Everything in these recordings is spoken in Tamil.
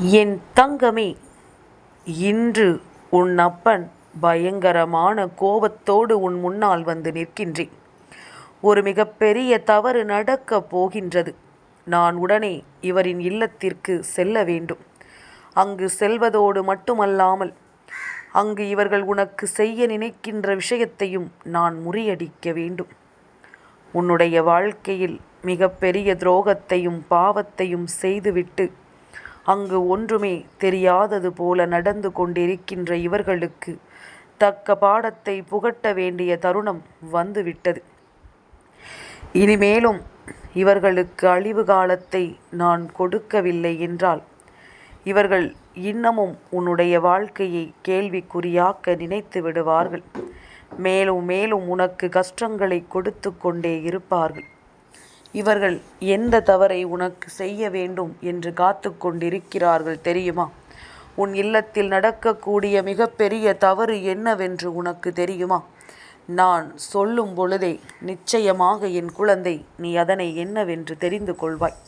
என் தங்கமே இன்று உன் அப்பன் பயங்கரமான கோபத்தோடு உன் முன்னால் வந்து நிற்கின்றேன். ஒரு மிகப்பெரிய தவறு நடக்கப் போகின்றது. நான் உடனே இவரின் இல்லத்திற்கு செல்ல வேண்டும். அங்கு செல்வதோடு மட்டுமல்லாமல் அங்கு இவர்கள் உனக்கு செய்ய நினைக்கின்ற விஷயத்தையும் நான் முறியடிக்க வேண்டும். உன்னுடைய வாழ்க்கையில் மிகப்பெரிய துரோகத்தையும் பாவத்தையும் செய்துவிட்டு அங்கு ஒன்றுமே தெரியாதது போல நடந்து கொண்டிருக்கின்ற இவர்களுக்கு தக்க பாடத்தை புகட்ட வேண்டிய தருணம் வந்துவிட்டது. இனிமேலும் இவர்களுக்கு அழிவு காலத்தை நான் கொடுக்கவில்லை என்றால் இவர்கள் இன்னமும் உன்னுடைய வாழ்க்கையை கேள்விக்குறியாக்க நினைத்து விடுவார்கள். மேலும் மேலும் உனக்கு கஷ்டங்களை கொடுத்து கொண்டே இருப்பார்கள். இவர்கள் எந்த தவறை உனக்கு செய்ய வேண்டும் என்று காத்து கொண்டிருக்கிறார்கள் தெரியுமா? உன் இல்லத்தில் நடக்கக்கூடிய மிகப்பெரிய தவறு என்னவென்று உனக்கு தெரியுமா? நான் சொல்லும் பொழுதே நிச்சயமாக என் குழந்தை நீ அதனை என்னவென்று தெரிந்து கொள்வாய்.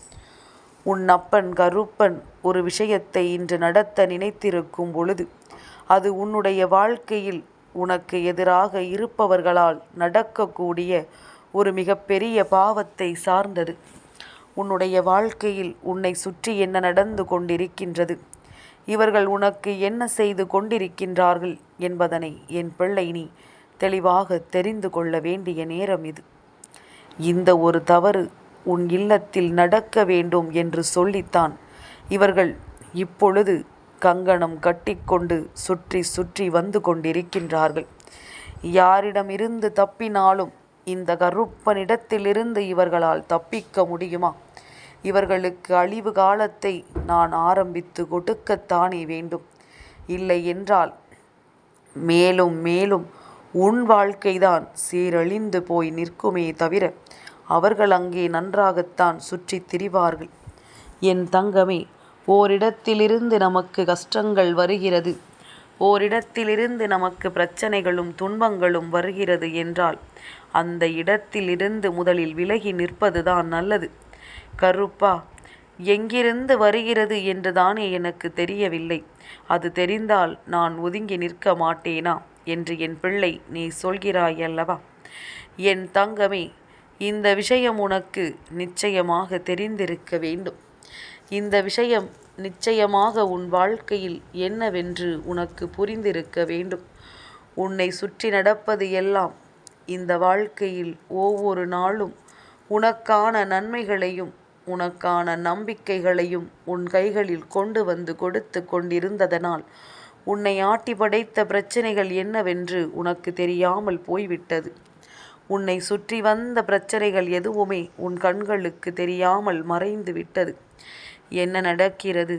உன் அப்பன் கருப்பன் ஒரு விஷயத்தை இன்று நடத்த நினைத்திருக்கும் பொழுது அது உன்னுடைய வாழ்க்கையில் உனக்கு எதிராக இருப்பவர்களால் நடக்கக்கூடிய ஒரு மிகப்பெரிய பாவத்தை சார்ந்தது. உன்னுடைய வாழ்க்கையில் உன்னை சுற்றி என்ன நடந்து கொண்டிருக்கின்றது? இவர்கள் உனக்கு என்ன செய்து கொண்டிருக்கின்றார்கள் என்பதனை என் பிள்ளை நீ தெளிவாக தெரிந்து கொள்ள வேண்டிய நேரம் இது. இந்த ஒரு தவறு உன் இல்லத்தில் நடக்க வேண்டும் என்று சொல்லித்தான். இவர்கள் இப்பொழுது கங்கணம் கட்டிக்கொண்டு சுற்றி சுற்றி வந்து கொண்டிருக்கின்றார்கள். யாரிடமிருந்து தப்பினாலும் இந்த கருப்பனிடத்திலிருந்து இவர்களால் தப்பிக்க முடியுமா? இவர்களுக்கு அழிவு காலத்தை நான் ஆரம்பித்து கொடுக்கத்தானே வேண்டும். இல்லை என்றால் மேலும் மேலும் உன் வாழ்க்கைதான் சீரழிந்து போய் நிற்குமே தவிர அவர்கள் அங்கே நன்றாகத்தான் சுற்றி திரிவார்கள். என் தங்கமே ஓரிடத்திலிருந்து நமக்கு கஷ்டங்கள் வருகிறது. ஓரிடத்திலிருந்து நமக்கு பிரச்சனைகளும் துன்பங்களும் வருகிறது என்றால் அந்த இடத்திலிருந்து முதலில் விலகி நிற்பதுதான் நல்லது. கருப்பா எங்கிருந்து வருகிறது என்றுதானே எனக்கு தெரியவில்லை. அது தெரிந்தால் நான் ஒதுங்கி நிற்க மாட்டேனா? என்று என் பிள்ளை நீ சொல்கிறாய் அல்லவா என் தங்கமே இந்த விஷயம் உனக்கு நிச்சயமாக தெரிந்திருக்க வேண்டும். இந்த விஷயம் நிச்சயமாக உன் வாழ்க்கையில் என்னவென்று உனக்கு புரிந்திருக்க வேண்டும். உன்னை சுற்றி நடப்பது எல்லாம் இந்த வாழ்க்கையில் ஒவ்வொரு நாளும் உனக்கான நன்மைகளையும் உனக்கான நம்பிக்கைகளையும் உன் கைகளில் கொண்டு வந்து கொடுத்து கொண்டிருந்ததனால் உன்னை ஆட்டி படைத்த பிரச்சனைகள் என்னவென்று உனக்கு தெரியாமல் போய்விட்டது. உன்னை சுற்றி வந்த பிரச்சனைகள் எதுவுமே உன் கண்களுக்கு தெரியாமல் மறைந்து விட்டது. என்ன நடக்கிறது?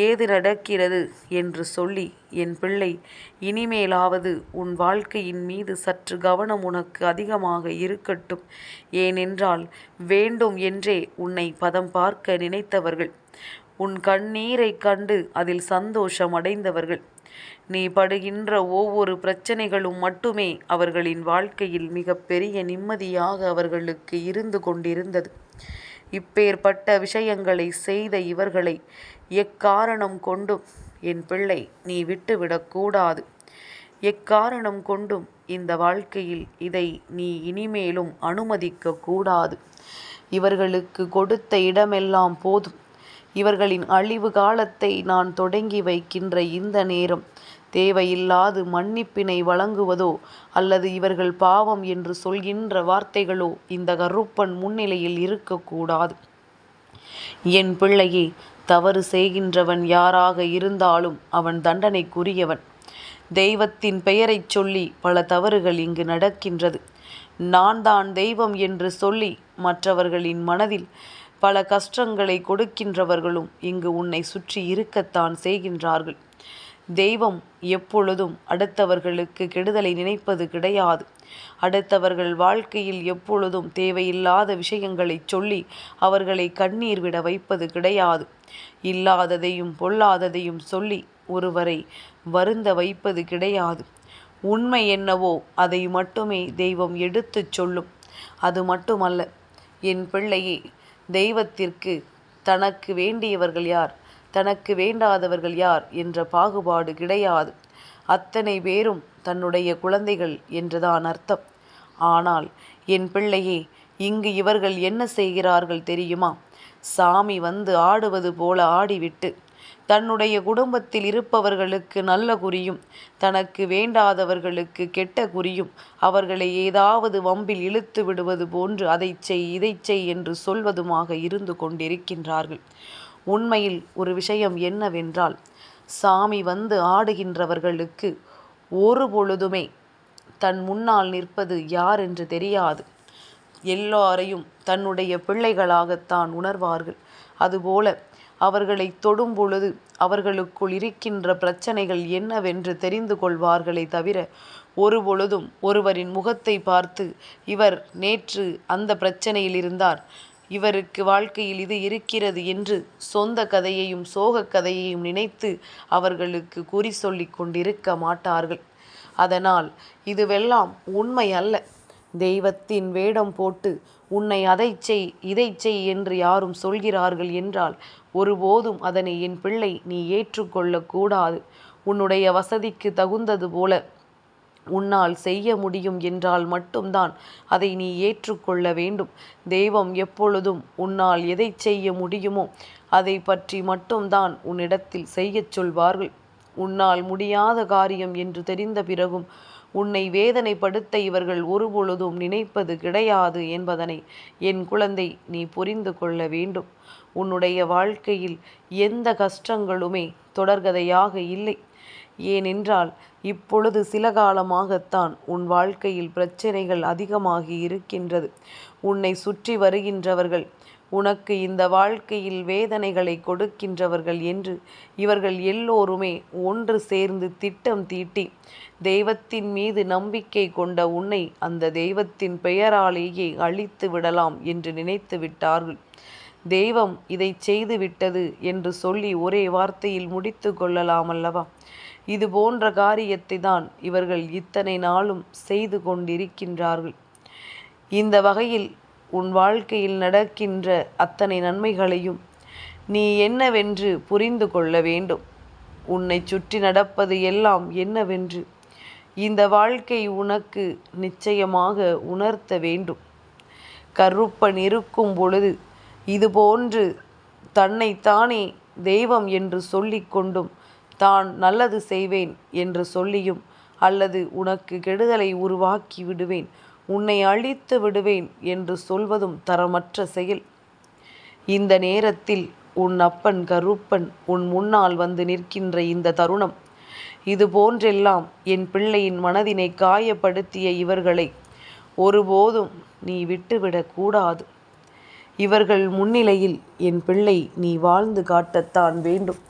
ஏது நடக்கிறது? என்று சொல்லி என் பிள்ளை இனிமேலாவது உன் வாழ்க்கையின் மீது சற்று கவனம் உனக்கு அதிகமாக இருக்கட்டும். ஏனென்றால் வேண்டும் என்றே உன்னை பதம் பார்க்க நினைத்தவர்கள் உன் கண்ணீரை கண்டு அதில் சந்தோஷம் அடைந்தவர்கள். நீ படுகின்ற ஒவ்வொரு பிரச்சனைகளும் மட்டுமே அவர்களின் வாழ்க்கையில் மிகப்பெரிய நிம்மதியாக அவர்களுக்கு இருந்து கொண்டிருந்தது. இப்பேற்பட்ட விஷயங்களை செய்த இவர்களை எக்காரணம் கொண்டும் என் பிள்ளை நீ விட்டுவிடக்கூடாது எக்காரணம் கொண்டும் இந்த வாழ்க்கையில் இதை நீ இனிமேலும் அனுமதிக்க கூடாது. இவர்களுக்கு கொடுத்த இடமெல்லாம் போதும். இவர்களின் அழிவு காலத்தை நான் தொடங்கி வைக்கின்ற இந்த நேரம் தேவையில்லாது மன்னிப்பினை வழங்குவதோ அல்லது இவர்கள் பாவம் என்று சொல்கின்ற வார்த்தைகளோ இந்த கருப்பன் முன்னிலையில் இருக்கக்கூடாது. என் பிள்ளையே தவறு செய்கின்றவன் யாராக இருந்தாலும் அவன் தண்டனைக்குரியவன். தெய்வத்தின் பெயரைச் சொல்லி பல தவறுகள் இங்கு நடக்கின்றது. நான் தான் தெய்வம் என்று சொல்லி மற்றவர்களின் மனதில் பல கஷ்டங்களை கொடுக்கின்றவர்களும் இங்கு உன்னை சுற்றி இருக்கத்தான் செய்கின்றார்கள். தெய்வம் எப்பொழுதும் அடுத்தவர்களுக்கு கெடுதலை நினைப்பது கிடையாது. அடுத்தவர்கள் வாழ்க்கையில் எப்பொழுதும் தேவையில்லாத விஷயங்களை சொல்லி அவர்களை கண்ணீர் விட வைப்பது கிடையாது. இல்லாததையும் பொல்லாததையும் சொல்லி ஒருவரை வருந்த வைப்பது கிடையாது. உண்மை என்னவோ அதை மட்டுமே தெய்வம் எடுத்துச் சொல்லும். அது மட்டுமல்ல என் பிள்ளையே தெய்வத்திற்கு தனக்கு வேண்டியவர்கள் யார்? தனக்கு வேண்டாதவர்கள் யார் என்ற பாகுபாடு கிடையாது. அத்தனை பேரும் தன்னுடைய குழந்தைகள் என்றுதான் அர்த்தம். ஆனால் என் பிள்ளையே இங்கு இவர்கள் என்ன செய்கிறார்கள் தெரியுமா? சாமி வந்து ஆடுவது போல ஆடிவிட்டு தன்னுடைய குடும்பத்தில் இருப்பவர்களுக்கு நல்ல குறியும் தனக்கு வேண்டாதவர்களுக்கு கெட்ட குறியும் அவர்களை ஏதாவது வம்பில் இழுத்து விடுவது போன்று அதை செய் இதை செய் என்று சொல்வதுமாக இருந்து கொண்டிருக்கின்றார்கள். உண்மையில் ஒரு விஷயம் என்னவென்றால் சாமி வந்து ஆடுகின்றவர்களுக்கு ஒரு பொழுதுமே தன் முன்னால் நிற்பது யார் என்று தெரியாது. எல்லாரையும் தன்னுடைய பிள்ளைகளாகத்தான் உணர்வார்கள். அதுபோல அவர்களை தொடும் பொழுது அவர்களுக்குள் இருக்கின்ற பிரச்சனைகள் என்னவென்று தெரிந்து கொள்வார்களே தவிர ஒரு பொழுதும் ஒருவரின் முகத்தை பார்த்து இவர் நேற்று அந்த பிரச்சனையில் இருந்தார். இவருக்கு வாழ்க்கையில் இது இருக்கிறது என்று சொந்த கதையையும் சோகக் கதையையும் நினைத்து அவர்களுக்கு குறி சொல்லி கொண்டிருக்க மாட்டார்கள். அதனால் இதுவெல்லாம் உண்மை அல்ல. தெய்வத்தின் வேடம் போட்டு உன்னை அதை செய் இதை செய் என்று யாரும் சொல்கிறார்கள் என்றால் ஒருபோதும் அதனை என் பிள்ளை நீ ஏற்றுக்கொள்ளக்கூடாது உன்னுடைய வசதிக்கு தகுந்தது போல உன்னால் செய்ய முடியும் என்றால் மட்டும்தான் அதை நீ ஏற்றுக்கொள்ள வேண்டும். தெய்வம் எப்பொழுதும் உன்னால் எதை செய்ய முடியுமோ அதை பற்றி மட்டும்தான் உன்னிடத்தில் செய்யச் சொல்வார்கள். உன்னால் முடியாத காரியம் என்று தெரிந்த பிறகும் உன்னை வேதனைப்படுத்த இவர்கள் ஒருபொழுதும் நினைப்பது கிடையாது என்பதனை என் குழந்தை நீ புரிந்து கொள்ள வேண்டும். உன்னுடைய வாழ்க்கையில் எந்த கஷ்டங்களுமே தொடர்கதையாக இல்லை. ஏனென்றால் இப்பொழுது சில காலமாகத்தான் உன் வாழ்க்கையில் பிரச்சனைகள் அதிகமாகி இருக்கின்றது. உன்னை சுற்றி வருகின்றவர்கள் உனக்கு இந்த வாழ்க்கையில் வேதனைகளை கொடுக்கின்றவர்கள் என்று இவர்கள் எல்லோருமே ஒன்று சேர்ந்து திட்டம் தீட்டி தெய்வத்தின் மீது நம்பிக்கை கொண்ட உன்னை அந்த தெய்வத்தின் பெயராலேயே அழித்து விடலாம் என்று நினைத்து விட்டார்கள். தெய்வம் இதை செய்துவிட்டது என்று சொல்லி ஒரே வார்த்தையில் முடித்து கொள்ளலாம் அல்லவா? இது போன்ற காரியத்தை தான் இவர்கள் இத்தனை நாளும் செய்து கொண்டிருக்கின்றார்கள். இந்த வகையில் உன் வாழ்க்கையில் நடக்கின்ற அத்தனை நன்மைகளையும் நீ என்னவென்று புரிந்து கொள்ள வேண்டும். உன்னை சுற்றி நடப்பது எல்லாம் என்னவென்று இந்த வாழ்க்கை உனக்கு நிச்சயமாக உணர்த்த வேண்டும். கருப்பன் இருக்கும் பொழுது இதுபோன்று தன்னைத்தானே தெய்வம் என்று சொல்லிக்கொண்டும் தான் நல்லது செய்வேன் என்று சொல்லியும் அல்லது உனக்கு கெடுதலை உருவாக்கி விடுவேன் உன்னை அழித்து விடுவேன் என்று சொல்வதும் தரமற்ற செயல். இந்த நேரத்தில் உன் அப்பன் கருப்பன் உன் முன்னால் வந்து நிற்கின்ற இந்த தருணம் இது போன்றெல்லாம் என் பிள்ளையின் மனதினை காயப்படுத்திய இவர்களை ஒருபோதும் நீ விட்டுவிடக் கூடாது. இவர்கள் முன்னிலையில் என் பிள்ளை நீ வாழ்ந்து காட்டத்தான் வேண்டும்.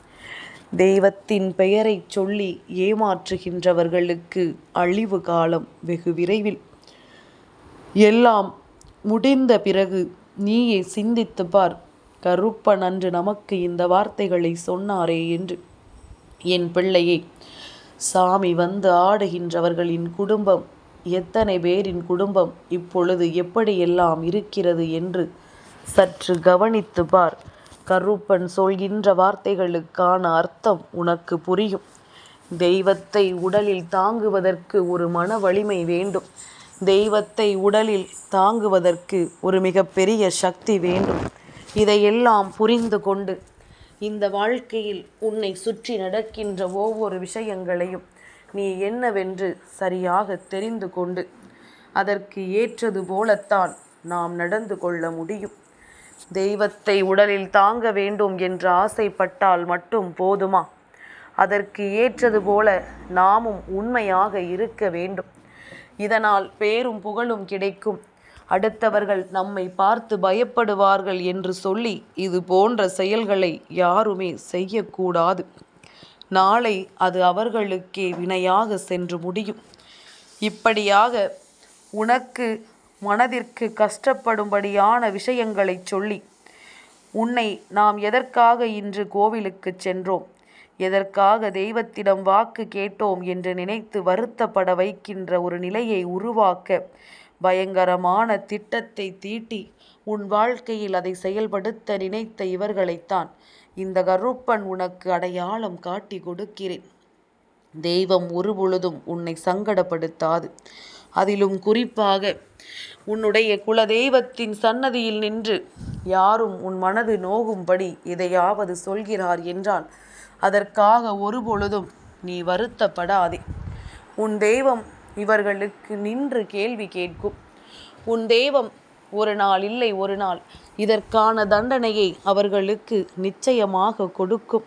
தெய்வத்தின் பெயரைச் சொல்லி ஏமாற்றுகின்றவர்களுக்கு அழிவு காலம் வெகு விரைவில். எல்லாம் முடிந்த பிறகு நீயே சிந்தித்து பார் கருப்பன் அன்று நமக்கு இந்த வார்த்தைகளை சொன்னாரே என்று. என் பிள்ளையே சாமி வந்து ஆடுகின்றவர்களின் குடும்பம் எத்தனை பேரின் குடும்பம் இப்பொழுது எப்படியெல்லாம் இருக்கிறது என்று சற்று கவனித்து பார். கருப்பன் சொல்கின்ற வார்த்தைகளுக்கான அர்த்தம் உனக்கு புரியும். தெய்வத்தை உடலில் தாங்குவதற்கு ஒரு மன வலிமை வேண்டும். தெய்வத்தை உடலில் தாங்குவதற்கு ஒரு மிகப்பெரிய சக்தி வேண்டும். இதையெல்லாம் புரிந்து கொண்டு இந்த வாழ்க்கையில் உன்னை சுற்றி நடக்கின்ற ஒவ்வொரு விஷயங்களையும் நீ என்னவென்று சரியாக தெரிந்து கொண்டு அதற்கு ஏற்றது போலத்தான் நாம் நடந்து கொள்ள முடியும். தெய்வத்தை உடலில் தாங்க வேண்டும் என்று ஆசைப்பட்டால் மட்டும் போதுமா? அதற்கு ஏற்றது போல நாமும் உண்மையாக இருக்க வேண்டும். இதனால் பேரும் புகழும் கிடைக்கும். அடுத்தவர்கள் நம்மை பார்த்து பயப்படுவார்கள் என்று சொல்லி இது போன்ற செயல்களை யாருமே செய்யக்கூடாது. நாளை அது அவர்களுக்கே வினையாக சென்று முடியும். இப்படியாக உனக்கு மனதிற்கு கஷ்டப்படும்படியான விஷயங்களை சொல்லி உன்னை நாம் எதற்காக இன்று கோவிலுக்கு சென்றோம்? எதற்காக தெய்வத்திடம் வாக்கு கேட்டோம்? என்று நினைத்து வருத்தப்பட வைக்கின்ற ஒரு நிலையை உருவாக்க பயங்கரமான திட்டத்தை தீட்டி உன் வாழ்க்கையில் அதை செயல்படுத்த நினைத்த இவர்களைத்தான் இந்த கருப்பன் உனக்கு அடையாளம் காட்டி கொடுக்கிறேன். தெய்வம் ஒருபொழுதும் உன்னை சங்கடப்படுத்தாது. அதிலும் குறிப்பாக உன்னுடைய குலதெய்வத்தின் சன்னதியில் நின்று யாரும் உன் மனது நோகும்படி இதையாவது சொல்கிறார் என்றால் அதற்காக ஒருபொழுதும் நீ வருத்தப்படாதே. உன் தெய்வம் இவர்களுக்கு நின்று கேள்வி கேட்கும். உன் தெய்வம் ஒரு நாள் இல்லை ஒரு நாள். இதற்கான தண்டனையை அவர்களுக்கு நிச்சயமாக கொடுக்கும்.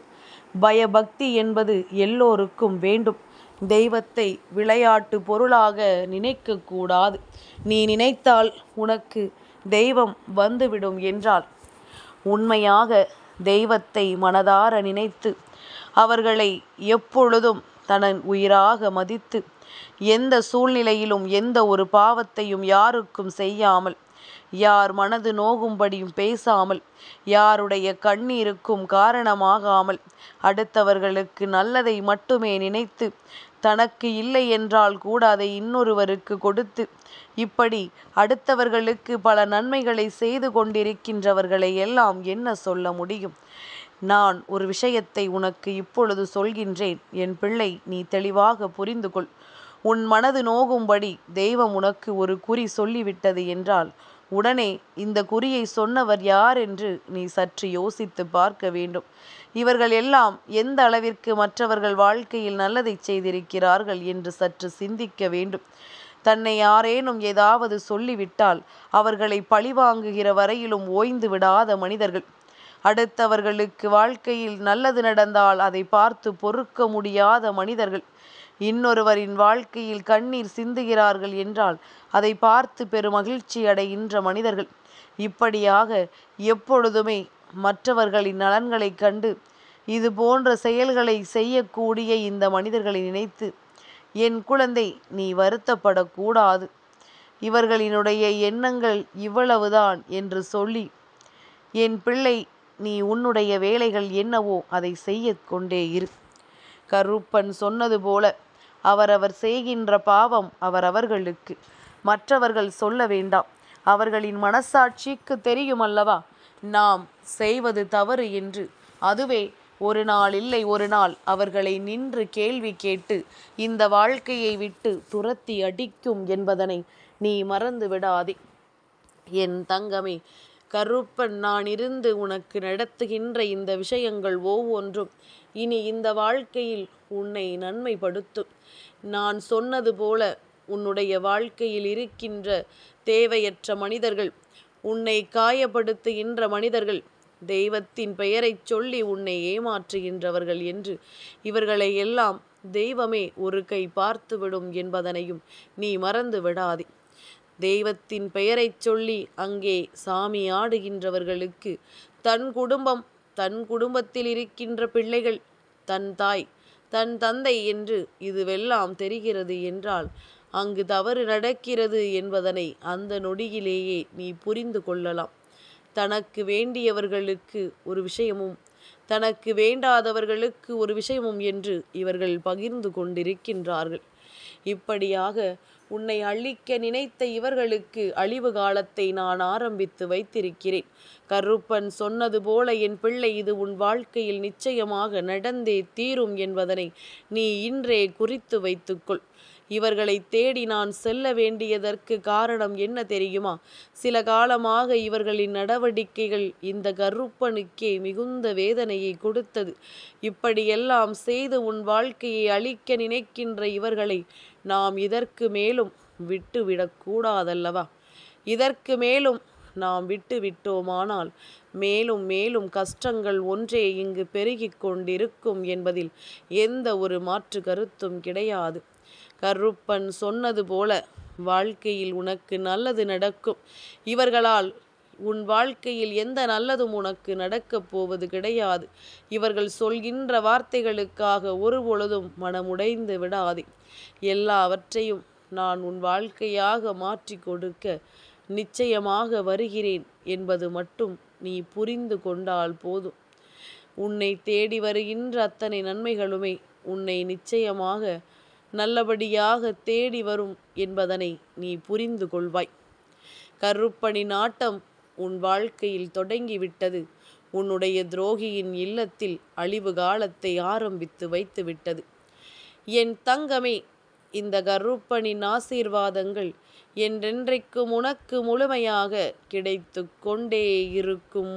பயபக்தி என்பது எல்லோருக்கும் வேண்டும். தெய்வத்தை விளையாட்டு பொருளாக நினைக்கக்கூடாது. நீ நினைத்தால் உனக்கு தெய்வம் வந்துவிடும் என்றால் உண்மையாக தெய்வத்தை மனதார நினைத்து அவர்களை எப்பொழுதும் தனன் உயிராக மதித்து எந்த சூழ்நிலையிலும் எந்த ஒரு பாவத்தையும் யாருக்கும் செய்யாமல் யார் மனது நோகும்படியும் பேசாமல் யாருடைய கண்ணீருக்கும் காரணமாகாமல் அடுத்தவர்களுக்கு நல்லதை மட்டுமே நினைத்து தனக்கு இல்லை என்றால் கூட அதை இன்னொருவருக்கு கொடுத்து இப்படி அடுத்தவர்களுக்கு பல நன்மைகளை செய்து கொண்டிருக்கின்றவர்களை எல்லாம் என்ன சொல்ல முடியும்? நான் ஒரு விஷயத்தை உனக்கு இப்பொழுது சொல்கின்றேன். என் பிள்ளை நீ தெளிவாக புரிந்து கொள் உன் மனது நோகும்படி தெய்வம் உனக்கு ஒரு குறி சொல்லிவிட்டது என்றால் உடனே இந்த குறியை சொன்னவர் யார் என்று நீ சற்று யோசித்து பார்க்க வேண்டும். இவர்கள் எல்லாம் எந்த அளவிற்கு மற்றவர்கள் வாழ்க்கையில் நல்லதை செய்திருக்கிறார்கள் என்று சற்று சிந்திக்க வேண்டும். தன்னை யாரேனும் ஏதாவது சொல்லிவிட்டால் அவர்களை பழிவாங்குகிற வரையிலும் ஓய்ந்து விடாத மனிதர்கள். அடுத்தவர்களுக்கு வாழ்க்கையில் நல்லது நடந்தால் அதை பார்த்து பொறுக்க முடியாத மனிதர்கள். இன்னொருவரின் வாழ்க்கையில் கண்ணீர் சிந்துகிறார்கள் என்றால் அதை பார்த்து பெருமகிழ்ச்சி அடைகின்ற மனிதர்கள். இப்படியாக எப்பொழுதுமே மற்றவர்களின் நலன்களைக் கண்டு இது போன்ற செயல்களை செய்யக்கூடிய இந்த மனிதர்களை நினைத்து என் குழந்தை நீ வருத்தப்படக்கூடாது. இவர்களினுடைய எண்ணங்கள் இவ்வளவுதான் என்று சொல்லி என் பிள்ளை நீ உன்னுடைய வேலைகள் என்னவோ அதை செய்ய கொண்டே இரு கருப்பன் சொன்னது போல அவரவர் செய்கின்ற பாவம் அவரவர்களுக்கு. மற்றவர்கள் சொல்ல வேண்டாம். அவர்களின் மனசாட்சிக்கு தெரியும் அல்லவா நாம் செய்வது தவறு என்று. அதுவே ஒரு நாள் இல்லை ஒரு நாள். அவர்களை நின்று கேள்வி கேட்டு இந்த வாழ்க்கையை விட்டு துரத்தி அடிக்கும் என்பதனை நீ மறந்து விடாதே. என் தங்கமே கருப்பன் நான் இருந்து உனக்கு நடத்துகின்ற இந்த விஷயங்கள் ஒவ்வொன்றும். இனி இந்த வாழ்க்கையில் உன்னை நன்மைப்படுத்தும். நான் சொன்னது போல உன்னுடைய வாழ்க்கையில் இருக்கின்ற தேவையற்ற மனிதர்கள் உன்னை காயப்படுத்துகின்ற மனிதர்கள் தெய்வத்தின் பெயரைச் சொல்லி உன்னை ஏமாற்றுகின்றவர்கள் என்று இவர்களை எல்லாம் தெய்வமே ஒரு கை பார்த்துவிடும் என்பதனையும் நீ மறந்து விடாதே. தெய்வத்தின் பெயரைச் சொல்லி அங்கே சாமி ஆடுகின்றவர்களுக்கு தன் குடும்பம் தன் குடும்பத்தில் இருக்கின்ற பிள்ளைகள் தன் தாய் தன் தந்தை என்று இதுவெல்லாம் தெரிகிறது என்றால் அங்கு தவறு நடக்கிறது என்பதனை அந்த நொடியிலேயே நீ புரிந்து கொள்ளலாம். தனக்கு வேண்டியவர்களுக்கு ஒரு விஷயமும் தனக்கு வேண்டாதவர்களுக்கு ஒரு விஷயமும் என்று இவர்கள் பகிர்ந்து கொண்டிருக்கின்றார்கள். இப்படியாக உன்னை அழிக்க நினைத்த இவர்களுக்கு அழிவு காலத்தை நான் ஆரம்பித்து வைத்திருக்கிறேன். கருப்பன் சொன்னது போல என் பிள்ளை இது உன் வாழ்க்கையில் நிச்சயமாக நடந்தே தீரும் என்பதனை நீ இன்றே குறித்து வைத்துக்கொள். இவர்களை தேடி நான் செல்ல வேண்டியதற்கு காரணம் என்ன தெரியுமா? சில காலமாக இவர்களின் நடவடிக்கைகள் இந்த கருப்பனுக்கே மிகுந்த வேதனையை கொடுத்தது. இப்படியெல்லாம் செய்து உன் வாழ்க்கையை அழிக்க நினைக்கின்ற இவர்களை நாம் இதற்கு மேலும் விட்டுவிடக்கூடாதல்லவா இதற்கு மேலும் நாம் விட்டு விட்டோமானால் மேலும் மேலும் கஷ்டங்கள் ஒன்றே இங்கு பெருகிக் கொண்டிருக்கும் என்பதில் எந்த ஒரு மாற்று கருத்தும் கிடையாது. கருப்பன் சொன்னது போல வாழ்க்கையில் உனக்கு நல்லது நடக்கும். இவர்களால் உன் வாழ்க்கையில் எந்த நல்லதும் உனக்கு நடக்கப் போவது கிடையாது. இவர்கள் சொல்கின்ற வார்த்தைகளுக்காக ஒரு பொழுதும் மனமுடைந்து விடாதே. எல்லாவற்றையும் நான் உன் வாழ்க்கையாக மாற்றி கொடுக்க நிச்சயமாக வருகிறேன் என்பது மட்டும் நீ புரிந்து கொண்டால் போதும். உன்னை தேடி வருகின்ற அத்தனை நன்மைகளுமே உன்னை நிச்சயமாக நல்லபடியாக தேடி வரும் என்பதனை நீ புரிந்து கொள்வாய். கருப்பணி நாட்டம் உன் வாழ்க்கையில் தொடங்கிவிட்டது. உன்னுடைய துரோகியின் இல்லத்தில் அழிவு காலத்தை ஆரம்பித்து வைத்துவிட்டது. என் தங்கமே இந்த கருப்பனின் ஆசீர்வாதங்கள் என்றென்றைக்கும் உனக்கு முழுமையாக கிடைத்து கொண்டே இருக்கும்.